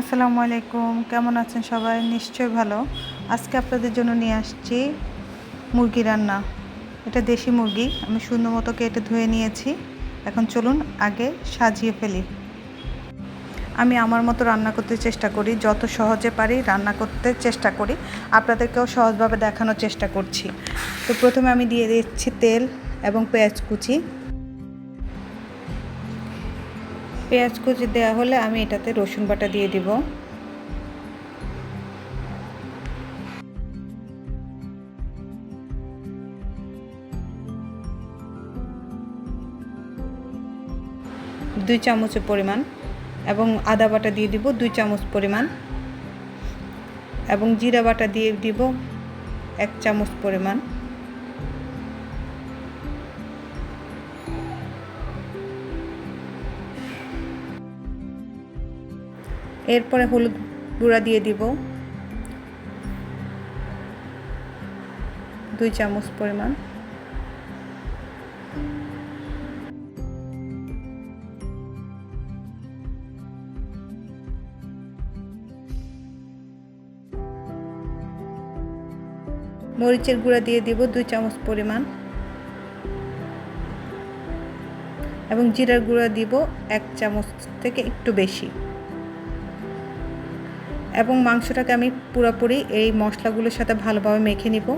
আসসালামু আলাইকুম। কেমন আছেন সবাই? নিশ্চয়ই ভালো। আজকে আপনাদের জন্য নিয়ে আসছি মুরগি রান্না। এটা দেশি মুরগি। আমি সুন্দর মতো কেটে ধুয়ে নিয়েছি। এখন চলুন আগে সাজিয়ে ফেলি। আমি আমার মতো রান্না করতে চেষ্টা করি। যত সহজে পারি রান্না করতে চেষ্টা করি। আপনাদেরকেও সহজভাবে দেখানোর চেষ্টা করছি। তো প্রথমে আমি দিয়ে দিচ্ছি তেল এবং পেঁয়াজ কুচি। পেঁয়াজ কুচি দেওয়া হলে আমি এটাতে রসুন বাটা দিয়ে দিব। দুই চামচের পরিমাণ এবং আদা বাটা দিয়ে দিব দুই চামচ পরিমাণ এবং জিরা বাটা দিয়ে দিব এক চামচ পরিমাণ। এরপরে হলুদ গুঁড়া দিয়ে দিব। দুই চামচ পরিমাণ। মরিচের গুঁড়া দিয়ে দিব দুই চামচ পরিমাণ। এবং জিরার গুঁড়া দিব এক চামচ থেকে একটু বেশি। এবং মাংসটাকে আমি পুরোপুরি এই মশলাগুলোর সাথে ভালোভাবে মেখে নিব।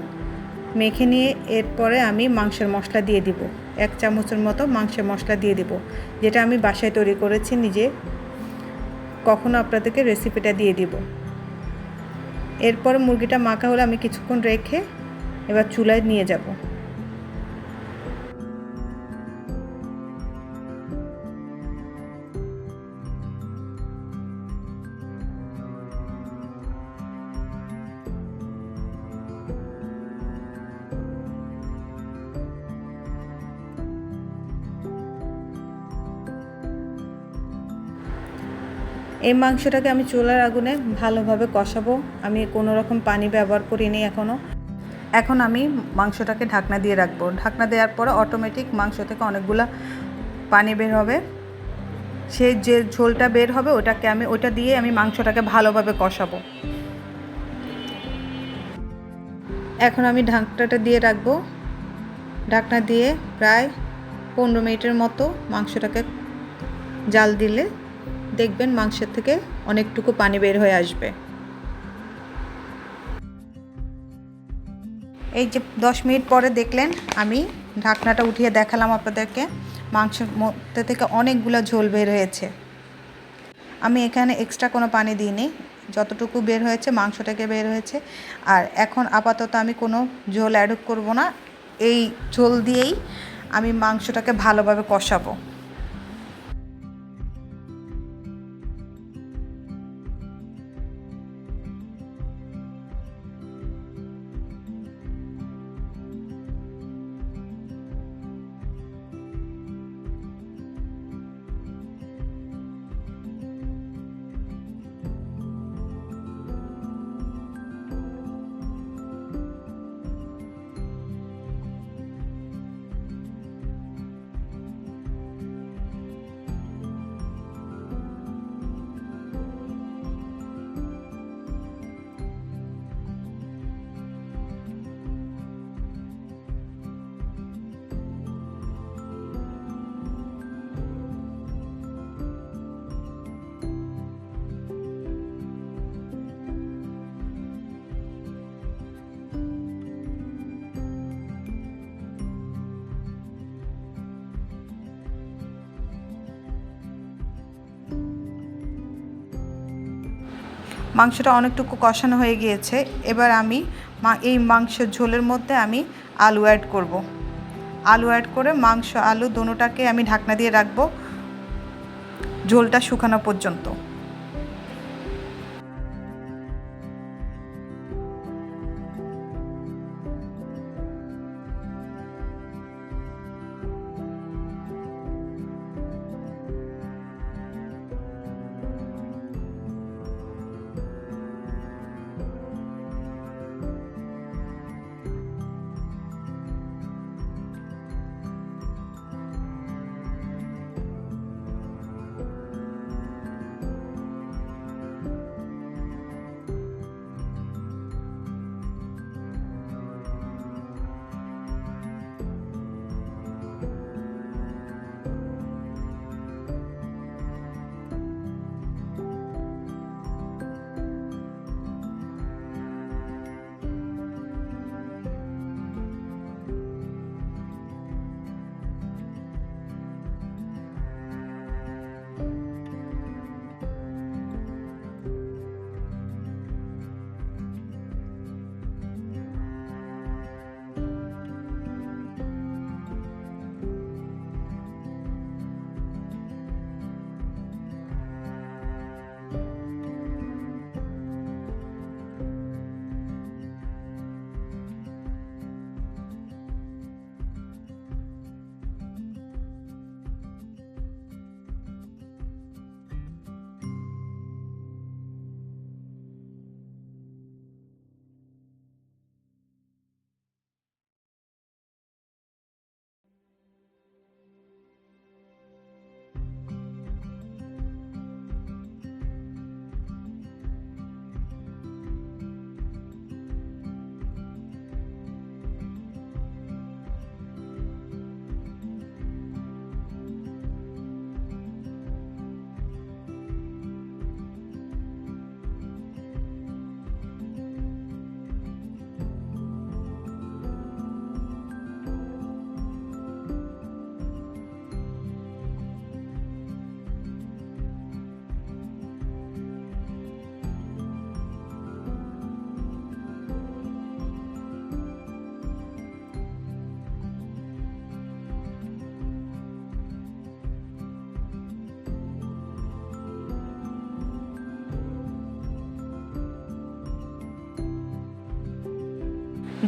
মেখে নিয়ে এরপরে আমি মাংসের মশলা দিয়ে দিব। এক চামচের মতো মাংসের মশলা দিয়ে দিব, যেটা আমি বাসায় তৈরি করেছি নিজে। কখনো আপনাদেরকে রেসিপিটা দিয়ে দিব। এরপর মুরগিটা মাখা হলে আমি কিছুক্ষণ রেখে এবার চুলায় নিয়ে যাব। এই মাংসটাকে আমি চুলার আগুনে ভালোভাবে কষাবো। আমি কোনো রকম পানি ব্যবহার করিনি এখনও এখন আমি মাংসটাকে ঢাকনা দিয়ে রাখব। ঢাকনা দেওয়ার পরে অটোমেটিক মাংস থেকে অনেকগুলো পানি বের হবে। সেই যে ঝোলটা বের হবে, ওটাকে আমি, ওটা দিয়ে আমি মাংসটাকে ভালোভাবে কষাবো। এখন আমি ঢাকনাটা দিয়ে রাখব। ঢাকনা দিয়ে প্রায় পনেরো মিনিটের মতো মাংসটাকে জাল দিলে দেখবেন মাংসের থেকে অনেকটুকু পানি বের হয়ে আসবে। এই যে দশ মিনিট পরে দেখলেন, আমি ঢাকনাটা উঠিয়ে দেখালাম আপনাদেরকে মাংসের মধ্যে থেকে অনেকগুলো ঝোল বের হয়েছে। আমি এখানে এক্সট্রা কোনো পানি দিইনি, যতটুকু বের হয়েছে মাংসটাকে বের হয়েছে। আর এখন আপাতত আমি কোনো ঝোল অ্যাড করব না, এই ঝোল দিয়েই আমি মাংসটাকে ভালোভাবে কষাবো। মাংসটা অনেকটুকু কষানো হয়ে গিয়েছে এবার আমি এই মাংসের ঝোলের মধ্যে আমি আলু অ্যাড করব। আলু অ্যাড করে মাংস, আলু দুটাকে আমি ঢাকনা দিয়ে রাখব ঝোলটা শুকানো পর্যন্ত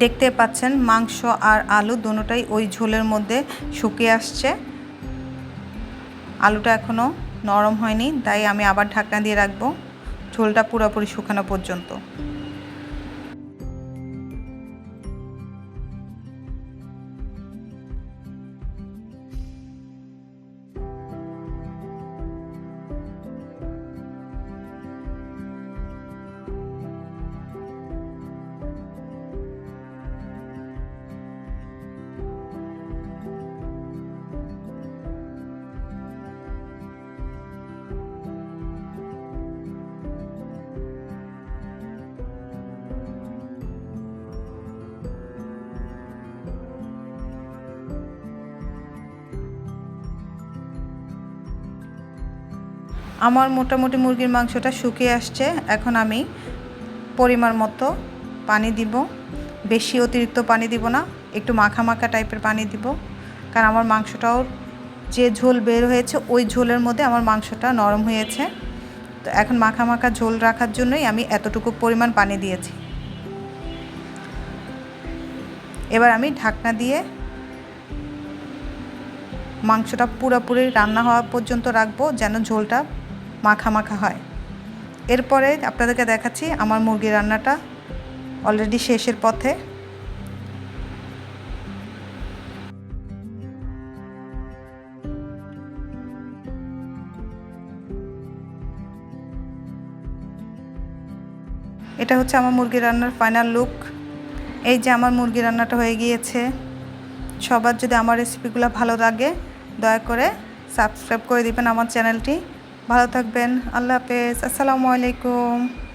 দেখতে পাচ্ছেন, মাংস আর আলু দুটোটাই ওই ঝোলের মধ্যে শুকিয়ে আসছে। আলুটা এখনও নরম হয়নি, তাই আমি আবার ঢাকনা দিয়ে রাখব। ঝোলটা পুরোপুরি শুকানো পর্যন্ত। আমার মোটামুটি মুরগির মাংসটা শুকিয়ে আসছে। এখন আমি পরিমাণ মতো পানি দিব। বেশি অতিরিক্ত পানি দিব না, একটু মাখা মাখা টাইপের পানি দিব। কারণ আমার মাংসটাও যে ঝোল বের হয়েছে, ওই ঝোলের মধ্যে আমার মাংসটা নরম হয়েছে। তো এখন মাখা মাখা ঝোল রাখার জন্যই আমি এতটুকু পরিমাণ পানি দিয়েছি। এবার আমি ঢাকনা দিয়ে মাংসটা পুরোপুরি রান্না হওয়া পর্যন্ত রাখব, যেন ঝোলটা মাখা মাখা হয়। এরপরে আপনাদেরকে দেখাচ্ছি আমার মুরগি রান্নাটা অলরেডি শেষের পথে। এটা হচ্ছে আমার মুরগি রান্নার ফাইনাল লুক এই যে আমার মুরগি রান্নাটা হয়ে গিয়েছে। সবার যদি আমার রেসিপিগুলো ভালো লাগে, দয়া করে সাবস্ক্রাইব করে দিবেন আমার চ্যানেলটি ভালো থাকবেন। আল্লাহ হাফেজ। আসসালামু আলাইকুম।